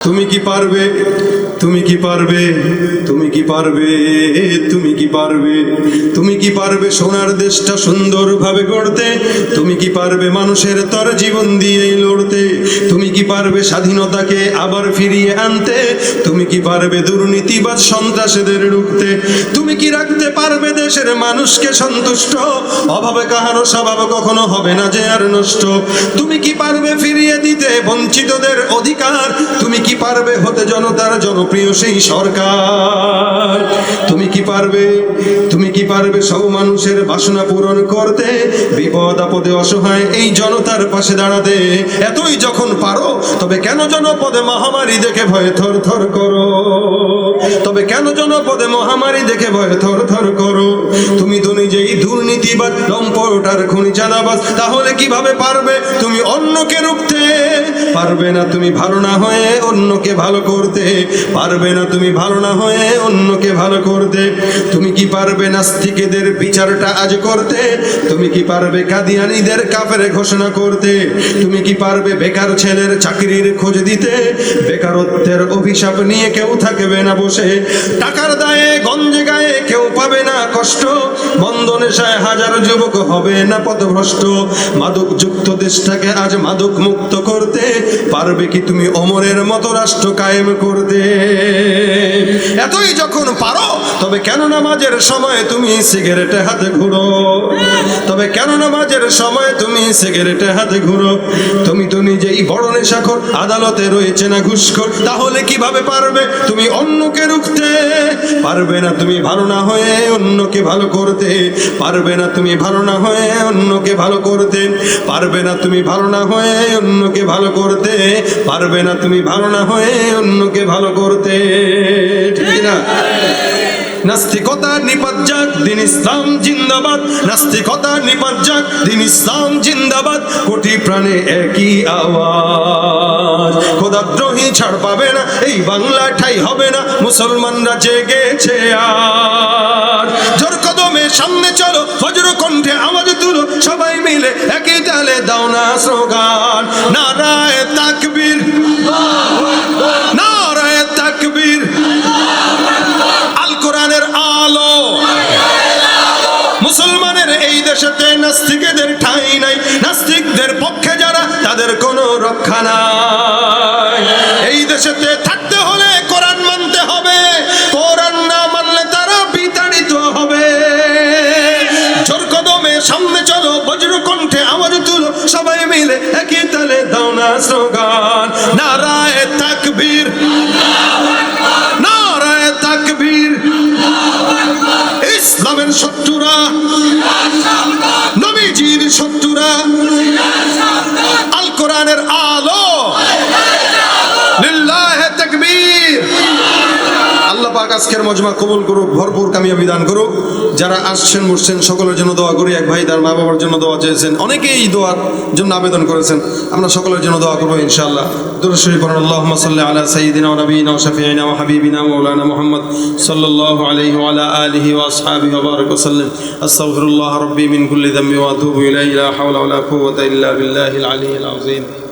তুমি কি পারবে? তুমি কি পারবে তুমি কি পারবে তুমি কি পারবে তুমি কি পারবে সোনার দেশটা সুন্দরভাবে গড়তে তুমি কি পারবে মানুষের তর জীবন দিয়ে লড়তে তুমি কি পারবে স্বাধীনতাকে আবার ফিরিয়ে আনতে তুমি কি পারবে দুর্নীতিবাদ সন্ত্রাসীদের রুখতে তুমি কি রাখতে পারবে দেশের মানুষকে সন্তুষ্ট অভাবে কাহারো স্বভাব কখনো হবে না যে আর নষ্ট তুমি কি পারবে ফিরিয়ে দিতে বঞ্চিতদের অধিকার তুমি কি পারবে হতে জনতার জনপ্রিয় সেই সরকার। তুমি কি পারবে? তুমি কি পারবে সব মানুষের বাসনা পূরণ করতে? বিপদ, আপদে, অসহায় এই জনতার পাশে দাঁড়াতে। এতই যখন পারো, তবে কেন জনপদে মহামারী দেখে ভয়ে থর থর করো? তবে কেন জনপদে মহামারী দেখে ভয়ে থর থর করো? তুমি তো নিজেই দুর্নীতিবাদ লম্পটার খুনি চাঁদাবাজ। তাহলে কীভাবে পারবে তুমি অন্যকে রুখতে? পারবে না তুমি ভালো না হয়ে অন্যকে ভালো করতে। পারবে না তুমি ভালো না হয়ে অন্যকে ভালো করতে। তুমি কি পারবে নাস্তিকেদের বিচারটা আজ করতে? তুমি কি পারবে কাদিয়ানিদের কাফের ঘোষণা করতে? তুমি কি পারবে বেকার ছেলের চাকরির খোঁজ দিতে? বেকারত্বের অভিশাপ নিয়ে কেউ থাকবে না বসে। টাকার দায়ে, গঞ্জে গায়ে কেউ পাবে না কষ্ট। বন্ধ নেশায় হাজার যুবক হবে না পথভ্রষ্ট মাদক যুক্ত দেশটাকে আজ মাদক মুক্ত করতে। পারবে কি তুমি অমরের মতো রাষ্ট্র কায়েম করতে? এতই যখন পারো তবে কেন নামাজের সময় তুমি সিগারেটে হাতে ঘুরো। তবে কেন নামাজের সময় তুমি সিগারেটে হাতে ঘুরো? তুমি তো নিজেই বড় নেশাখোর, আদালতে রয়েছে না ঘুষখোর, তাহলে কীভাবে পারবে? তুমি অন্যকে রুখতে পারবে না, তুমি ভালো না হয়ে অন্যকে ভালো করতে পারবে না, তুমি ভালো না হয়ে অন্যকে ভালো করতে পারবে না, তুমি ভালো না হয়ে অন্যকে ভালো করতে পারবে না, তুমি ভালো না হয়ে অন্যকে ভালো করতে। ঠিক না নাস্তিকতা নিপাত যাক দিন ইসলাম জিন্দাবাদ। নাস্তিকতা নিপাত যাক দিন ইসলাম জিন্দাবাদ। কোটি প্রাণে একই আওয়াজ। খোদাদ্রোহী ছাড় পাবে না, এই বাংলা ঠাই হবে না। মুসলমানরা জেগেছে আর কোরআনের আলো। মুসলমানের এই দেশেতে নাস্তিকদের ঠাঁই নাই। নাস্তিকদের পক্ষে যারা, তাদের কোনো রক্ষা নাই। এই দেশেতে থাকতে হলে কোরআন মানতে হবে। কোরআন না মানলে তারা বিতাড়িত হবে। জোর কদমে সামনে চলো বজ্র কণ্ঠে আওয়াজ তুলো। সবাই মিলে একই তালে দাও না স্লোগান। নারায় আজকের মজমা কবুল করুক, ভরপুর কামিয়াবি দান করুক। যারা আসছেন, বসছেন, সকলের জন্য দোয়া করি। এক ভাই তার মা বাবার জন্য দোয়া চেয়েছেন। অনেকেই দোয়ার জন্য আবেদন করেছেন। আমরা সকলের জন্য দোয়া করব, ইনশাআল্লাহ। দুরুশ্বরী সাল্লি আলা